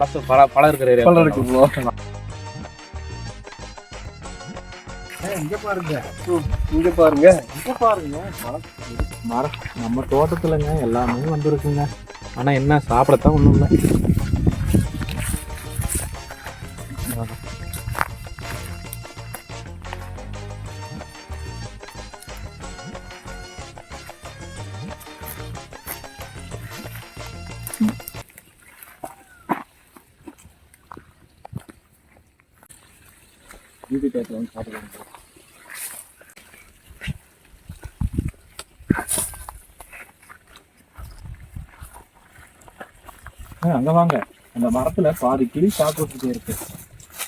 பத்து பழ பழம் இருக்கிற ஏரியா பழம் இருக்கு ப்ரோ இங்க பாருங்க. இங்க பாருங்க. இங்க பாருங்க. மரம் நம்ம தோட்டத்துலங்க எல்லாமே வந்துருக்குங்க. ஆனா என்ன சாப்பிடத்தான் ஒண்ணும் இல்லை. பியூட்டி டேட்டில் வந்து ஆ, அங்க வாங்க. அந்த மரத்துல பாதி கிளி சாப்பிட்டுட்டே இருக்கு.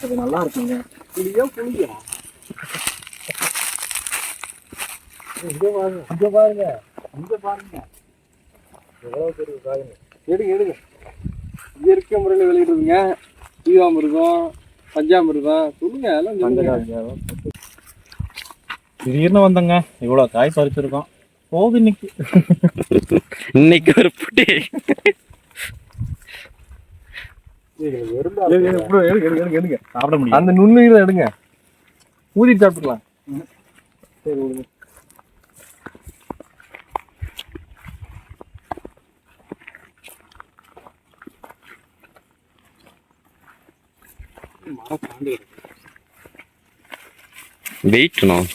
அது நல்லா இருக்குங்க. புளியா புளியா? இங்க பாருங்க இங்க பாருங்க. இங்க பாருங்க. எவ்வளவு பெரிய காயுங்க எடுங்க எடுங்க. இயற்கை முறையில் விளையிடுதுங்க ஜீவாமிருகம் பஞ்சாமிருகம் சொல்லுங்க எல்லாம் திடீர்னு வந்தங்க. இவ்வளவு காய் பறிச்சிருக்கோம். போகுது இன்னைக்கு. இன்னைக்கு ஒரு புட்டி. எடுங்க. சாப்பிட முடியும் அந்த நுண்ணுயிரை எடுங்க. ஊதி சாப்பிட்டுக்கலாம். சரி விடுங்க. வெயிட்ணும்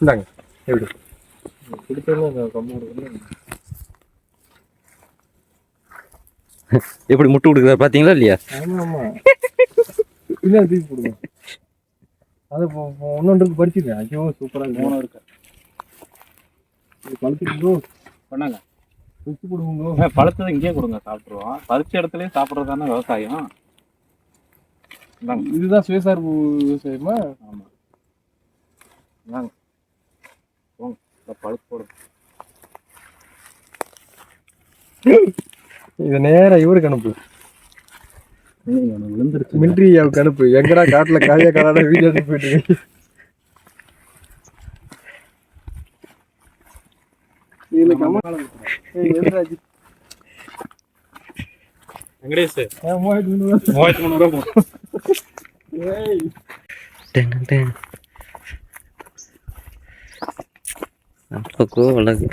இந்தாங்க எப்படி? எப்படி முட்டு கொடுக்குறாரு பாத்தீங்களா இல்லையா? பின்னாடி தூக்கி போடுங்க. அது ஒன்னொன்றுக்கு படிச்சுங்க ஐயோ சூப்பரா இருக்கு. மூணு இருக்கு. இது பழுத்துக்கு ப்ரோ பண்ணாங்க. வச்சு கொடுங்க பழுத்தது இங்கேயே கொடுங்க சாப்பிட்ருவோம் பறிச்ச இடத்துலயே சாப்பிட்றது தானே விவசாயம். இதுதான் சுயசார்பு விவசாயமா? ஆமா. இந்தாங்க போங்க இந்த பழுத்து போடுங்க. இதை நேரா இவருக்கு அனுப்பு. விழுந்துருச்சு மிலிட்ரியாவுக்கு அனுப்பு. எங்கடா காட்டுல காயா காலாட வீடியோ போயிட்டு. வெங்கடேஷ். மூவாயிரத்தி முந்நூறு ரூபா? மூவாயிரத்தி முந்நூறுவா அப்பக்கோ அழகு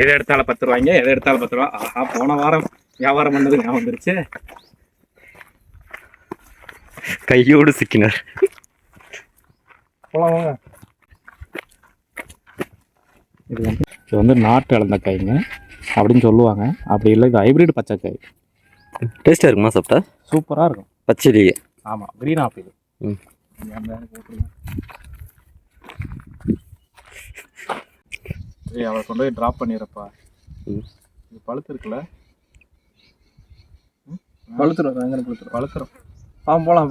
எதை எடுத்தாலும் பத்து ரூபாய்ங்க எதை எடுத்தாலும் பத்து ரூபா. ஆஹா போன வாரம் வியாபாரம் பண்ணது ஞாபகம் வந்துருச்சு. கையோடு சிக்கினார். போலாம் வாங்க. இது வந்து இது வந்து நாட்டு இழந்த காய்ங்க அப்படின்னு சொல்லுவாங்க. அப்படி இல்லை இது ஹைபிரிட் பச்சைக்காய். டேஸ்டா இருக்குமா சாப்பிட்டா? சூப்பராக இருக்கும். பச்சையிலேயே ஆமாம் கிரீன் ஆப்பிள் ம். ஏய் அவரை கொண்டு போய் ட்ராப் பண்ணிடுறப்பா. ம். இது பழுத்து இருக்குல்ல பழுத்துரும் பழுத்துரும். பழுத்துரும். ஆ போலாம்.